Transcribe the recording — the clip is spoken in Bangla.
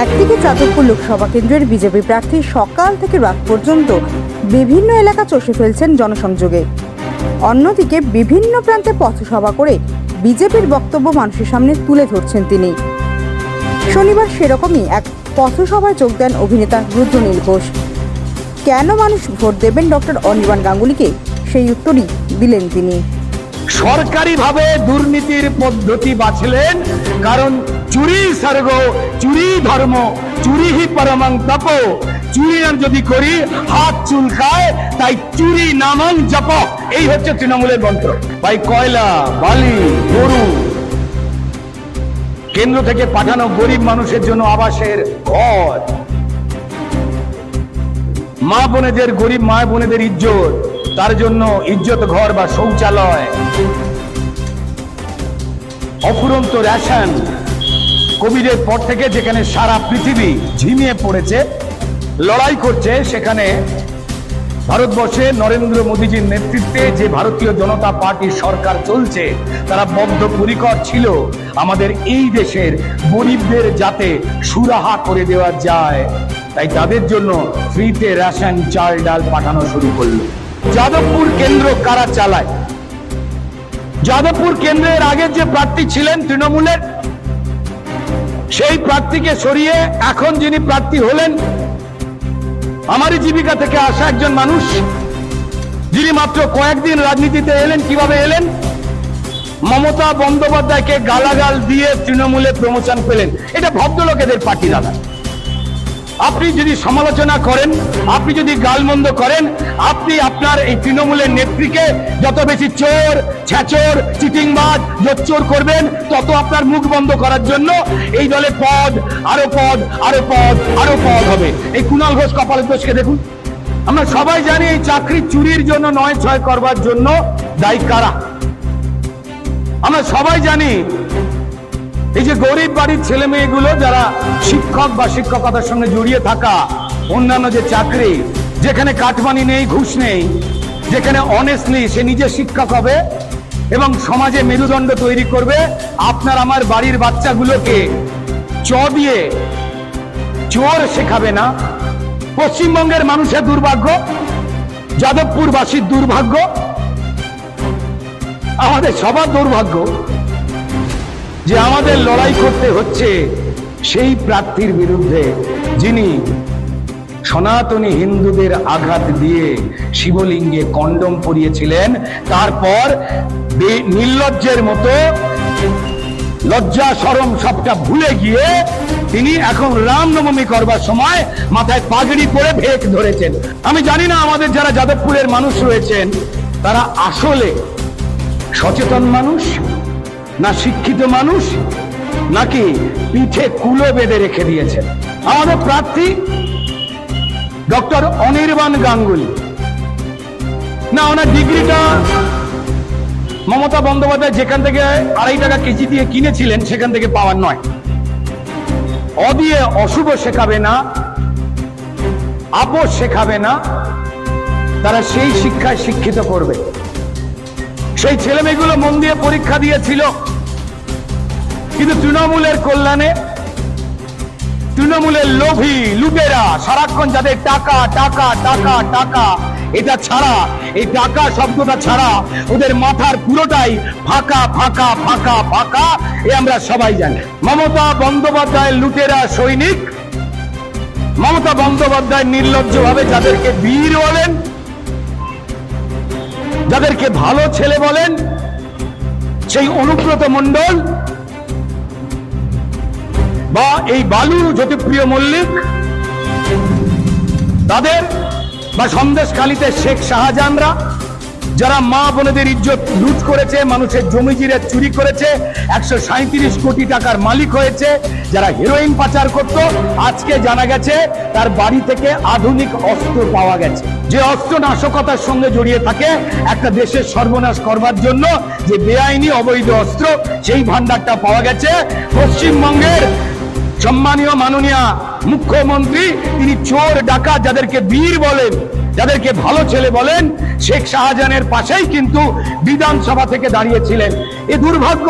একদিকে যাদবপুর লোকসভা কেন্দ্রের বিজেপি প্রার্থী সকাল থেকে রাত পর্যন্ত বিভিন্ন এলাকা চষে ফেলছেন জনসংযোগে। অন্যদিকে বিভিন্ন প্রান্তে পথসভা করে বিজেপির বক্তব্য মানুষের সামনে তুলে ধরছেন তিনি। শনিবার সেরকমই এক পথসভায় যোগ দেন অভিনেতা রুদ্রনীল ঘোষ। কেন মানুষ ভোট দেবেন ডক্টর অনির্বাণ গাঙ্গুলিকে? সেই উত্তরই দিলেন তিনি। সরকারিভাবে দুর্নীতির পদ্ধতি বাছলেন, কারণ চুরি স্বর্গ, চুরি ধর্ম, চুরি হি পরমং তপ। চুরি যদি করি, হাত চুলকায়, তাই চুরি নামং জপ। এই হচ্ছে তৃণমূলের মন্ত্র। ভাই কয়লা, বালি, গরু। কেন্দ্র থেকে পাঠানো গরিব মানুষের জন্য আবাসের ঘর। মা বোনেদের গরিব, মা বোনেদের ইজ্জত। তার জন্য ইজ্জত ঘর বা শৌচালয়। অফুরন্ত রেশন। কোভিডের পর থেকে যেখানে সারা পৃথিবী ঝিমিয়ে পড়েছে, লড়াই করছে, সেখানে ভারতবর্ষে নরেন্দ্র মোদীজির নেতৃত্বে যে ভারতীয় জনতা পার্টির সরকার চলছে, তারা বদ্ধপরিকর ছিল। আমাদের এই দেশের গরিবদের যাতে সুরাহা করে দেওয়া যায়, তাই তাদের জন্য ফ্রিতে রেশন, চাল, ডাল পাঠানো শুরু করল। যাদবপুর কেন্দ্র কারা চালায়? যাদবপুর কেন্দ্রের আগে যে প্রার্থী ছিলেন তৃণমূলের সেই প্রার্থীকে সরিয়ে এখন যিনি প্রার্থী হলেন, আমারই জীবিকা থেকে আসা একজন মানুষ, যিনি মাত্র কয়েকদিন রাজনীতিতে এলেন, কীভাবে এলেন? মমতা বন্দ্যোপাধ্যায়কে গালাগাল দিয়ে তৃণমূলে প্রমোশন পেলেন। এটা ভদ্রলোকেদের পার্টি, দাদা। আপনি যদি সমালোচনা করেন, আপনি যদি গালমন্দ করেন, আপনি আপনার এই তৃণমূলের নেত্রীকে যত বেশি চোর, ছ্যাচোর, চিটিংবাজ জোচ্চোর করবেন, তত আপনার মুখ বন্ধ করার জন্য এই দলে পদ, আরও পদ আরও পদ আরও পদ হবে। এই কুণাল ঘোষ কপালের দোষকে দেখুন। আমরা সবাই জানি এই চাকরি চুরির জন্য, নয় ছয় করবার জন্য দায়ী কারা? আমরা সবাই জানি এই যে গরিব বাড়ির ছেলে মেয়েগুলো যারা শিক্ষক বা শিক্ষকতার সঙ্গে জড়িয়ে থাকা, অন্যান্য যে চাকরি, যেখানে কাটমানি নেই, ঘুষ নেই, যেখানে অনেস্টলি সে নিজে শিক্ষক হবে এবং সমাজে মেরুদণ্ড তৈরি করবে। আপনার আমার বাড়ির বাচ্চাগুলোকে চ দিয়ে চোর শেখাবে না। পশ্চিমবঙ্গের মানুষের দুর্ভাগ্য, যাদবপুরবাসীর দুর্ভাগ্য, আমাদের সবার দুর্ভাগ্য যে আমাদের লড়াই করতে হচ্ছে, সেই প্রার্থীর বিরুদ্ধে যিনি সনাতনী হিন্দুদের আঘাত দিয়ে শিবলিঙ্গে কন্ডম পরিয়েছিলেন, তারপর নির্লজ্জের মতো লজ্জা সরম সবটা ভুলে গিয়ে তিনি এখন রামনবমী করবার সময় মাথায় পাগড়ি পরে ভেক ধরেছেন। আমি জানি না আমাদের যারা যাদবপুরের মানুষ রয়েছেন, তারা আসলে সচেতন মানুষ না শিক্ষিত মানুষ, নাকি পিঠে কুলো বেঁধে রেখে দিয়েছেন। আমাদের প্রার্থী ডক্টর অনির্বাণ গাঙ্গুলি। না, ওনার ডিগ্রিটা মমতা বন্দ্যোপাধ্যায় যেখান থেকে আড়াই টাকা কেজি দিয়ে কিনেছিলেন, সেখান থেকে পাওয়ার নয়। অদিয়ে অশুভ শেখাবে না, আপোষ শেখাবে না, তারা সেই শিক্ষায় শিক্ষিত করবে। সেই ছেলে মেয়েগুলো মন দিয়ে পরীক্ষা দিয়েছিল। কিন্তু তৃণমূলের কল্যাণে তৃণমূলের লোভী লুটেরা সারাক্ষণ যাদের টাকা টাকা টাকা টাকা, এটা ছাড়া, এই টাকা শব্দটা ছাড়া ওদের মাথার পুরোটাই ফাঁকা ফাঁকা ফাঁকা ফাঁকা, এ আমরা সবাই জানি। মমতা বন্দ্যোপাধ্যায় লুটেরা সৈনিক, মমতা বন্দ্যোপাধ্যায় নির্লজ্জভাবে যাদেরকে বীর বলেন, যাদেরকে ভালো ছেলে বলেন, সেই অনুব্রত মণ্ডল বা এই বালু জ্যোতিপ্রিয় মল্লিক, তাদের বা সন্দেশখালিতে শেখ শাহজাহানরা, যারা মা বোনেদের ইজ্জত লুট করেছে, মানুষের জমি জিরে চুরি করেছে, একশো সাঁত্রিশ কোটি টাকার মালিক হয়েছে, যারা হিরোইন পাচার করত, আজকে জানা গেছে তার বাড়ি থেকে আধুনিক অস্ত্র পাওয়া গেছে। যে অস্ত্র নাশকতার সঙ্গে জড়িয়ে থাকে একটা দেশের সর্বনাশ করবার জন্য যে বেআইনি অবৈধ অস্ত্র, সেই ভান্ডারটা পাওয়া গেছে। পশ্চিমবঙ্গের সম্মানীয় মাননীয় মুখ্যমন্ত্রী, তিনি চোর ডাকা যাদেরকে বীর বলেন, যাদেরকে ভালো ছেলে বলেন, শেখ শাহজাহানের পাশেই কিন্তু বিধানসভা থেকে দাঁড়িয়েছিলেন। এ দুর্ভাগ্য।